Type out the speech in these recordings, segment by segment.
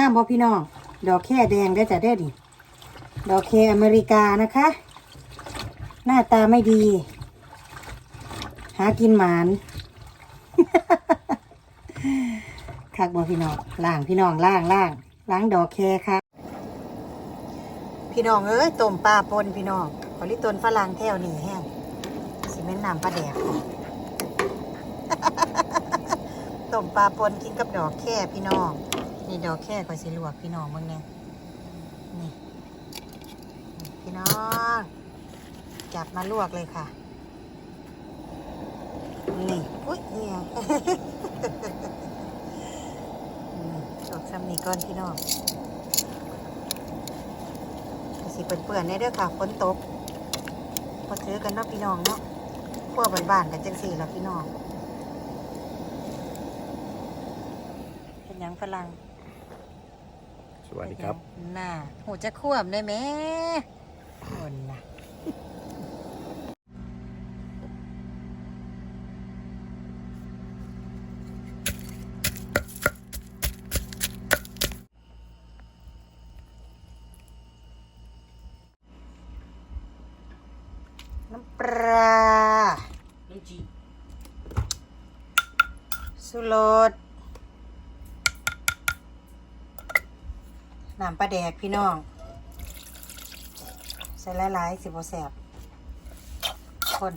งามบ่พี่น้อง ดอกแค่แดงได้จะได้ดิดอกแคอเมริกานะคะ หน้าตาไม่ดี หากินหมานคักบ่พี่น้องล่างพี่น้องล่างล่างล้างดอกแคค่ะ พี่น้องเอ้ยต้มปลาปนพี่น้องขอลิตนฝรั่งแถวนี่แห้งสิเม็นน้ำปลาแดกต้มปลาปนกินกับดอกแค่พี่น้อง นี่ดอกแค่ก็สิลวกพี่น้องมึงเนี่ยนี่พี่น้องจับมาลวกเลยค่ะ นี่อุ้ยเนี่ยอืมลวกซ้ำนี่ก่อนพี่น้องก็สิเปื่อนๆได้เด้อค่ะฝนตกพอซื้อกันเนาะพี่น้องเนาะพวกบ้านๆกันจังสี่แล้วพี่น้องเป็นยังฝรั่ง สวัสดีครับ น่าหูจะควบได้ไหมคนน่ะน้ำปลาสุรส น้ำปลาแดกพี่น้อง ใส่หลายๆสิบแสบคน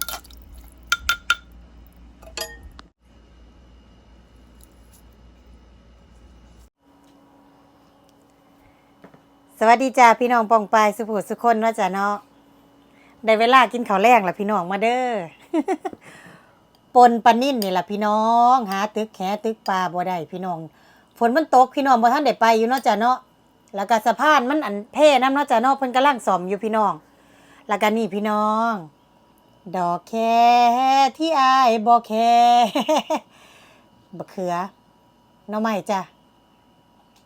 สวัสดีจ้าพี่น้องปองปายสุภูสุคนว่าจ้ะเนาะได้เวลากินข้าวแรงแล้วพี่น้องมาเด้อปนปลานิ่นนี่แหละพี่น้องหาตึกแขตึกปลาบ่ได้พี่น้อง ฝนมันตกพี่น้องบ่ท่านได้ไปอยู่เนาะจ้ะเนาะ แล้วก็สะพานมันอันเพ่น้ำเนาะจ้ะเนาะเพิ่นกำลังซ่อมอยู่พี่น้อง แล้วก็นี่พี่น้อง ดอกแคที่อายบ่แคบักเขือหน้อใหม่จ้ะ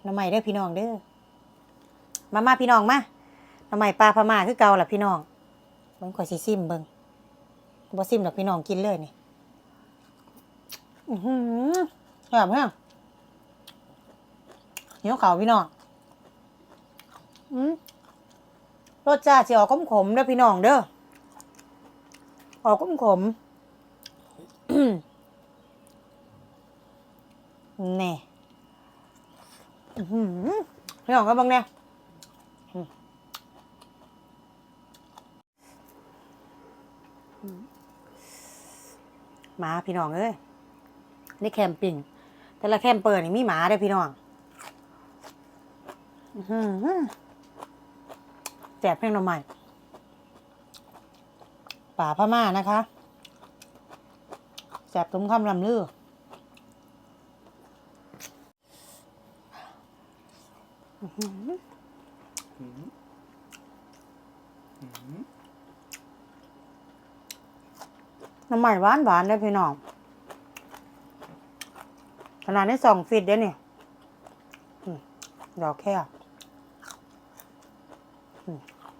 หน้อใหม่เด้อพี่น้องเด้อมามาพี่น้องมาหน้อใหม่ปลาพม่าคือเก่าล่ะพี่น้องเบิ่งข่อยสิซิมเบิ่งบ่ซิมดอกพี่น้องกินเลยนี่อือหือแซ่บแฮงเหนียวขาวพี่น้อง อืม รสชาติสิออกขมๆเด้อพี่น้องเด้อออกขมๆแน่พี่น้องก็บังแน่อืมหมาพี่น้องเอ้ยนี่แคมปิ้งแต่ละแคมเปิดนี่มีหมาด้อพี่น้อง อือ แจกเพลงหน่อใหม่ป่าพม่านะคะแสบตุ้มคำลำลืออื้อหือน้ำใหม่หวานหวานเลยพี่น้อง ขนาดนี้สองฟิตเด้เนี่ยดอกแค่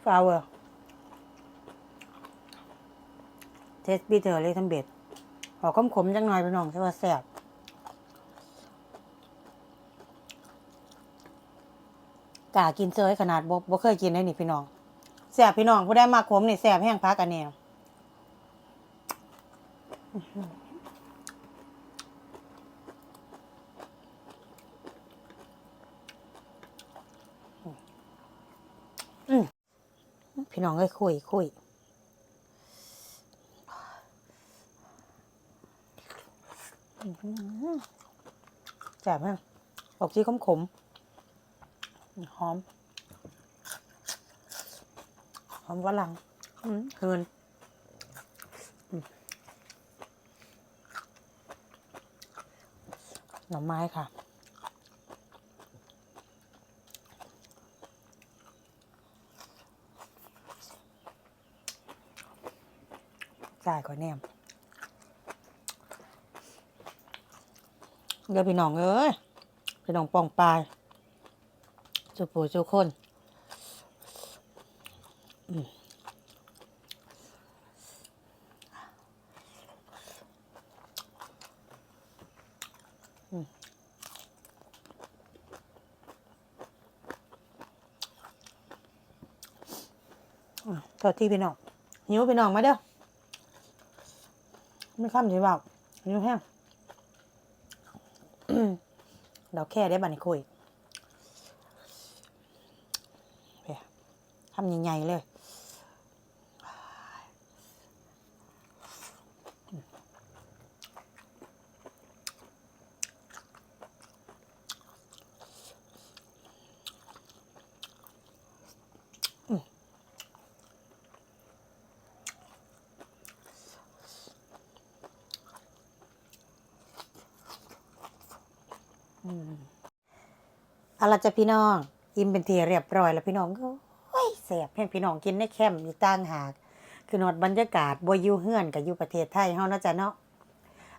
ฟลาวเวอร์เทสบิเทอร์เลยทั้งเบ็ดออกขมๆจังหน่อยพี่น้องใช่ว่าแซ่บกากินเซยขนาดบ่บ่เคยกินได้นี่พี่น้องแซ่บพี่น้องผู้ได้มาขมนี่แซ่บแห้งพักอันนี้ พี่น้องเอ้ยคุยคุยแซ่บมากออกสีขมขมหอม หอมฝรั่งเฮินอืมหน่อไม้ค่ะ สายขอนแนมเดี๋ยวพี่น้องเอ้ยพี่น้องปองปลายสุปูจุคนต่อที่พี่น้องหิวพี่น้องมาเด้อ ไม่ข้ามสิเบาหิวแห้งเราแค่ได้บัดนคุยเพียทำใหญ่ๆเลย เอาละจ้ะพี่น้อง อิ่มเป็นทีเรียบร้อยแล้วพี่น้องก็เฮ้ยแสบให้พี่น้องกินได้แคมอีกต่างหาก คือนอดบรรยากาศบ่อยู่เฮือนกับอยู่ประเทศไทยเฮานะจ๊ะเนาะ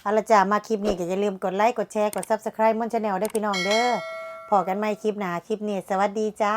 เอาละจ้ะมาคลิปนี้ก็อย่าลืมกดไลค์กดแชร์กด Subscribe มอนชาแนลด้วยพี่น้องเด้อพอกันใหม่คลิปหน้าคลิปนี้ สวัสดีจ้า